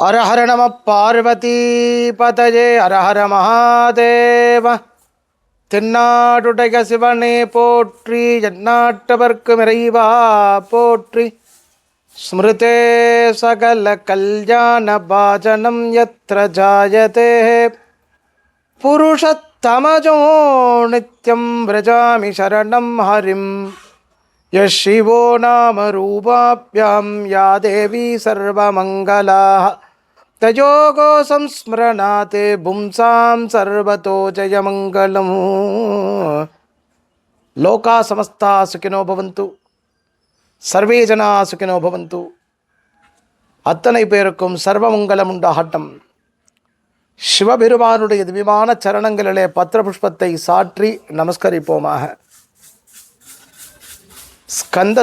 அரஹர நம பார்வதி பதஜே அரஹர மகாதேவ தென்னாடுடைய சிவனே போற்றி எந்நாட்டவர்க்கு இறைவா போற்றி ஸ்மிருதே சகல கல்யாண பாஜனம் எத்திர ஜாயதே. புருஷத்தமஜோ நித்யம் விரஜாமி சரணம் ஹரிம். யஷிவோ நாம ரூபாபியாம் யா தேவி சர்வமங்கலாக தஜோகோசம் ஸ்மரணாத் பும்சாம் சர்வதோ ஜயமங்கலம் லோகா சமஸ்தா சுகினோ பவந்து சர்வே ஜனா சுகினோ பவந்து அத்தனை பேருக்கும் சர்வமங்கலம் உண்டாகட்டம். சிவபெருமானுடைய திவ்யமான சரணங்களிலே பத்திரபுஷ்பத்தை சாற்றி நமஸ்கரிப்போமாக. ஸ்கந்த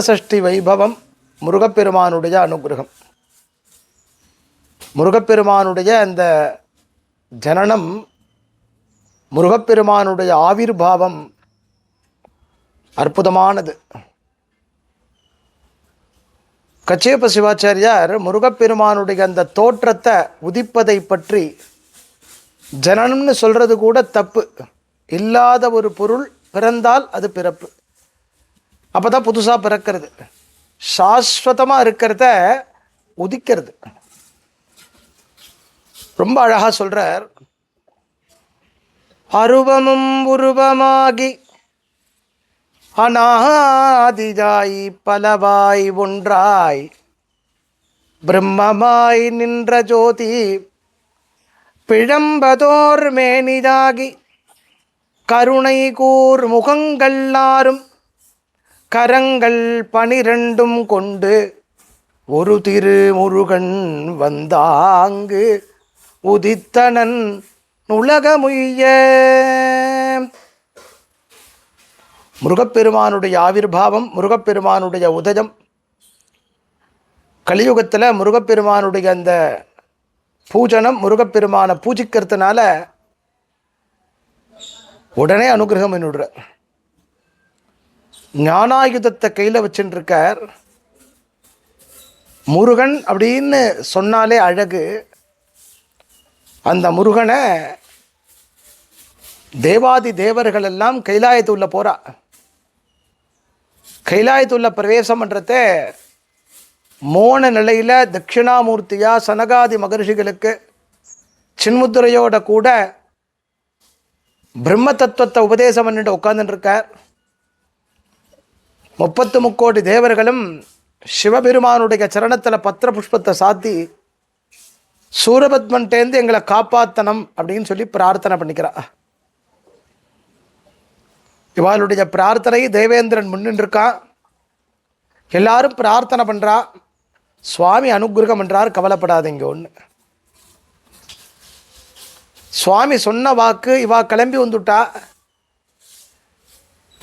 வைபவம் முருகப்பெருமானுடைய அனுகிரகம். முருகப்பெருமானுடைய அந்த ஜனனம் முருகப்பெருமானுடைய ஆவிர்பாவம் அற்புதமானது. கச்சேப சிவாச்சாரியார் முருகப்பெருமானுடைய அந்த தோற்றத்தை உதிப்பதை பற்றி ஜனனம்னு சொல்கிறது கூட தப்பு. இல்லாத ஒரு பொருள் பிறந்தால் அது பிறப்பு. அப்போ தான் புதுசாக பிறக்கிறது. சாஸ்வதமாக இருக்கிறத உதிக்கிறது. ரொம்ப அழகாக சொல்கிறார் அருவமும் உருவமாகி அநாதிஜாய் பலவாய் ஒன்றாய் பிரம்மமாய் நின்ற ஜோதி பிழம்பதோர் மேனிதாகி கருணை கூர் முகங்கள்லாரும் கரங்கள் பனிரெண்டும் கொண்டு ஒரு திருமுருகன் வந்தாங்கு. உதித்தனன் உலகமுய்ய முருகப்பெருமானுடைய ஆவிர்பாவம் முருகப்பெருமானுடைய உதயம். கலியுகத்தில் முருகப்பெருமானுடைய அந்த பூஜனம் முருகப்பெருமானை பூஜிக்கிறதுனால உடனே அனுகிரகம் என்னுடுற ஞானாயுதத்தை கையில் வச்சுட்டுருக்கார் முருகன் அப்படின்னு சொன்னாலே அழகு. அந்த முருகனை தேவாதி தேவர்கள் எல்லாம் கைலாயத்துள்ள போகிறா கைலாயத்துள்ள பிரவேசம் பண்ணுறத மோன நிலையில் தட்சிணாமூர்த்தியாக சனகாதி மகர்ஷிகளுக்கு சின்முத்துரையோட கூட பிரம்ம தத்துவத்தை உபதேசம் பண்ணிட்டு உட்காந்துட்டுருக்கார் முப்பத்து முக்கோடி தேவர்களும் சிவபெருமானுடைய சரணத்தில் பத்திர புஷ்பத்தை சாத்தி சூரபத்மன்ட்டேந்து எங்களை காப்பாத்தனம் அப்படின்னு சொல்லி பிரார்த்தனை பண்ணிக்கிறா. இவாளுடைய பிரார்த்தனை தேவேந்திரன் முன்னின்றிருக்கான் எல்லாரும் பிரார்த்தனை பண்ணுறா சுவாமி அனுகிரகம் என்றார் கவலைப்படாதீங்க ஒன்று சுவாமி சொன்ன வாக்கு இவா கிளம்பி வந்துட்டா.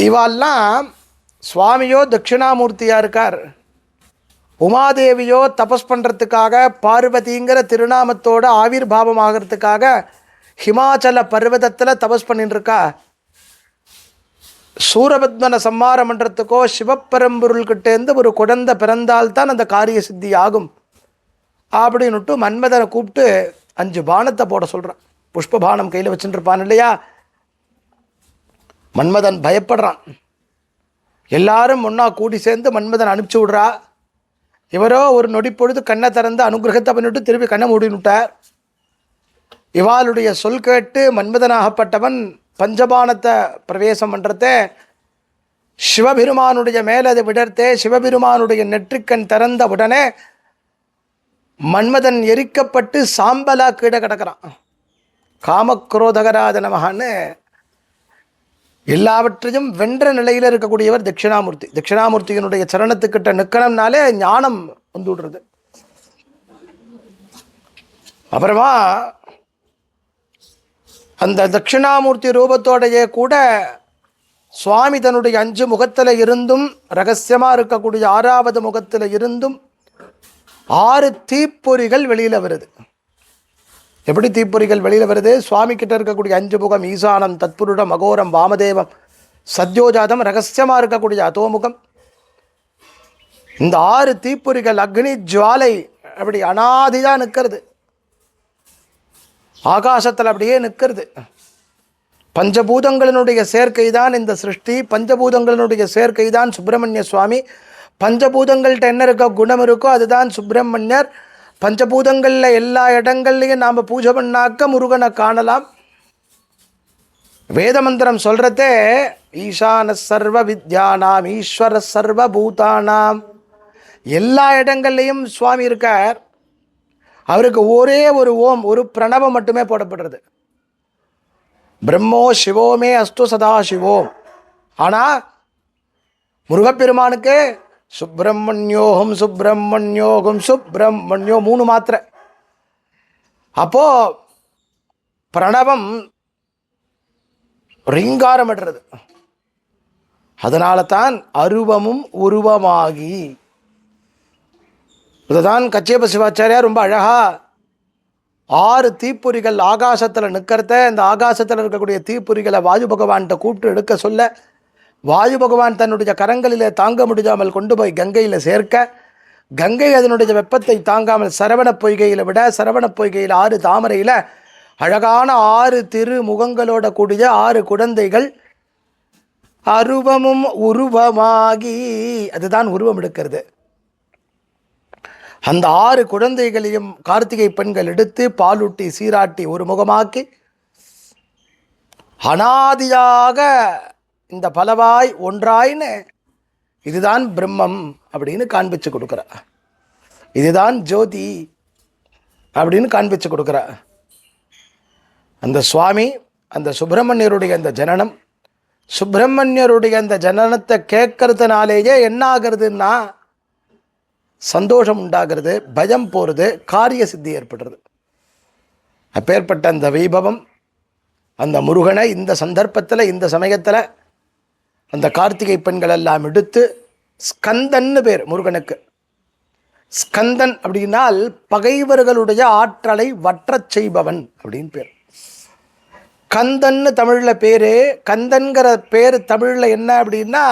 இவால்லாம் சுவாமியோ தட்சிணாமூர்த்தியாக இருக்கார். உமாதேவியோ தபஸ் பண்ணுறதுக்காக பார்வதிங்கிற திருநாமத்தோட ஆவிர்பாவம் ஆகிறதுக்காக ஹிமாச்சல பர்வதத்தில் தபஸ் பண்ணிட்டுருக்கா சூரபத்மனை சம்மாரம் பண்ணுறதுக்கோ சிவப்பரம்பொருள்கிட்டேருந்து ஒரு குழந்தை பிறந்தால்தான் அந்த காரிய சித்தி ஆகும். அப்படின்னுட்டு மன்மதனை கூப்பிட்டு அஞ்சு பானத்தை போட சொல்கிறான் புஷ்பபானம் கையில் வச்சுட்டுருப்பான் இல்லையா? மன்மதன் பயப்படுறான். எல்லாரும் ஒன்றா கூடி சேர்ந்து மன்மதன் அனுப்பிச்சி விட்றா. இவரோ ஒரு நொடி பொழுது கண்ணை திறந்து அனுகிரகத்தை பண்ணிவிட்டு திருப்பி கண்ணை மூடினுட்டார் இவாளுடைய சொல் கேட்டு மன்மதனாகப்பட்டவன் பஞ்சபானத்தை பிரவேசம் பண்ணுறத சிவபெருமானுடைய மேலே அதை விடர்த்தே சிவபெருமானுடைய நெற்றிக்கண் திறந்த உடனே மன்மதன் எரிக்கப்பட்டு சாம்பலா கீழே கிடக்கிறான். காமக்ரோதகராத நமகான்னு எல்லாவற்றையும் வென்ற நிலையில் இருக்கக்கூடியவர் தட்சிணாமூர்த்தி. தட்சிணாமூர்த்தியினுடைய சரணத்துக்கிட்ட நிற்கணும்னாலே ஞானம் வந்து விடுறது அப்புறமா அந்த தட்சிணாமூர்த்தி ரூபத்தோடைய கூட சுவாமி தன்னுடைய அஞ்சு முகத்தில் இருந்தும் ரகசியமாக இருக்கக்கூடிய ஆறாவது முகத்தில் இருந்தும் ஆறு தீப்பொறிகள் வெளியில் வருது. எப்படி தீப்பொறிகள் வெளியில் வருது? சுவாமி கிட்ட இருக்கக்கூடிய அஞ்சு முகம் ஈசானம் தத்புருடம் அகோரம் வாமதேவம் சத்யோஜாதம் ரகசியமாக இருக்கக்கூடிய அதோமுகம் இந்த ஆறு தீப்பொறிகள் அக்னி ஜுவாலை அப்படி அனாதிதான் நிற்கிறது. ஆகாசத்தில் அப்படியே நிற்கிறது. பஞ்சபூதங்களினுடைய சேர்க்கை தான் இந்த சிருஷ்டி பஞ்சபூதங்களினுடைய சேர்க்கை தான் சுப்பிரமணிய சுவாமி. பஞ்சபூதங்கள்கிட்ட என்ன இருக்கோ குணம் இருக்கோ அதுதான் சுப்பிரமணியர். பஞ்சபூதங்களில் எல்லா இடங்கள்லையும் நாம் பூஜை பண்ணாக்க முருகனை காணலாம். வேதமந்திரம் சொல்கிறதே ஈசான சர்வ வித்யானாம் ஈஸ்வர சர்வ பூதானாம். எல்லா இடங்கள்லையும் சுவாமி இருக்கார். அவருக்கு ஒரே ஒரு ஓம் ஒரு பிரணவம் மட்டுமே போடப்படுறது. பிரம்மோ சிவோமே அஸ்து சதா சிவோம் ஆனால் முருகப்பெருமானுக்கு சுப்பிரமணியோகம் சுப்பிரமணியோகம் சுப்பிரமணியோ மூணு மாத்திரை. அப்போ பிரணவம் ரிங்காரமிடுறது அதனால தான் அருவமும் உருவமாகி. இதுதான் கச்சேப சிவாச்சாரியார் ரொம்ப அழகா ஆறு தீப்பொறிகள் ஆகாசத்தில் நிற்கிறத இந்த ஆகாசத்தில் இருக்கக்கூடிய தீப்பொறிகளை வாயு பகவான்கிட்ட கூப்பிட்டு எடுக்க சொல்ல வாயு பகவான் தன்னுடைய கரங்களிலே தாங்க முடியாமல் கொண்டு போய் கங்கையில் சேர்க்க கங்கை அதனுடைய வெப்பத்தை தாங்காமல் சரவணப் பொய்கையில் விட சரவணப் பொய்கையில் ஆறு தாமரையில் அழகான ஆறு திரு முகங்களோட கூடிய ஆறு குழந்தைகள் அருவமும் உருவமாகி அதுதான் உருவம் எடுக்கிறது. அந்த ஆறு குழந்தைகளையும் கார்த்திகை பெண்கள் எடுத்து பாலூட்டி சீராட்டி ஒரு முகமாக்கி அனாதியாக இந்த பலவாய் ஒன்றாயின்னு இதுதான் பிரம்மம் அப்படின்னு காண்பிச்சு கொடுக்குறா. இதுதான் ஜோதி அப்படின்னு காண்பிச்சு கொடுக்குறா. அந்த சுவாமி அந்த சுப்பிரமணியருடைய அந்த ஜனனம் சுப்பிரமணியருடைய அந்த ஜனனத்தை கேட்கறதுனாலேயே என்ன ஆகுறதுன்னா சந்தோஷம் உண்டாகிறது பயம் போகிறது காரிய சித்தி ஏற்படுறது. அப்பேற்பட்ட அந்த வைபவம் அந்த முருகனை இந்த சந்தர்ப்பத்தில் இந்த சமயத்தில் அந்த கார்த்திகை பெண்கள் எல்லாம் எடுத்து ஸ்கந்தன்னு பேர் முருகனுக்கு. ஸ்கந்தன் அப்படின்னால் பகைவர்களுடைய ஆற்றலை வற்றச் செய்பவன் அப்படின்னு பேர். கந்தன்னு தமிழில் பேர் கந்தன்கிற பேர் தமிழில் என்ன அப்படின்னா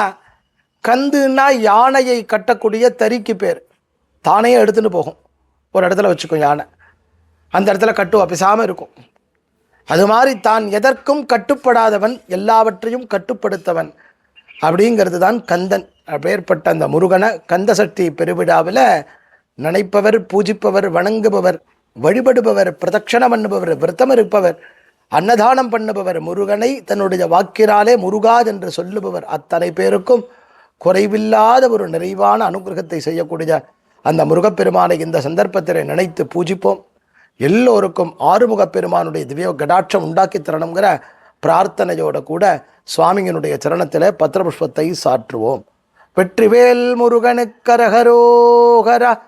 கந்துன்னா யானையை கட்டக்கூடிய தறிக்கு பேர். தானே எடுத்துன்னு போகும். ஒரு இடத்துல வச்சுக்கும் யானை. அந்த இடத்துல கட்டுவா பேசாமல் இருக்கும். அது மாதிரி தான் எதற்கும் கட்டுப்படாதவன் எல்லாவற்றையும் கட்டுப்படுத்தவன். அப்படிங்கிறது தான் கந்தன். அப்பேற்பட்ட அந்த முருகனை கந்த சக்தி பெருவிழாவில் நினைப்பவர் பூஜிப்பவர் வணங்குபவர் வழிபடுபவர் பிரதட்சணம் பண்ணுபவர் விரதம் இருப்பவர் அன்னதானம் பண்ணுபவர் முருகனை தன்னுடைய வாக்கினாலே முருகாத் என்று சொல்லுபவர் அத்தனை பேருக்கும் குறைவில்லாத ஒரு நிறைவான அனுகிரகத்தை செய்யக்கூடிய அந்த முருகப்பெருமானை இந்த சந்தர்ப்பத்தில் நினைத்து பூஜிப்போம். எல்லோருக்கும் ஆறுமுகப் பெருமானுடைய திவ்ய கடாட்சம் உண்டாக்கி தரணுங்கிற பிரார்த்தனையோட கூட சுவாமியினுடைய சரணத்தில் பத்திரபுஷ்பத்தை சாற்றுவோம். வெற்றிவேல் முருகனுக்கரகரோகரா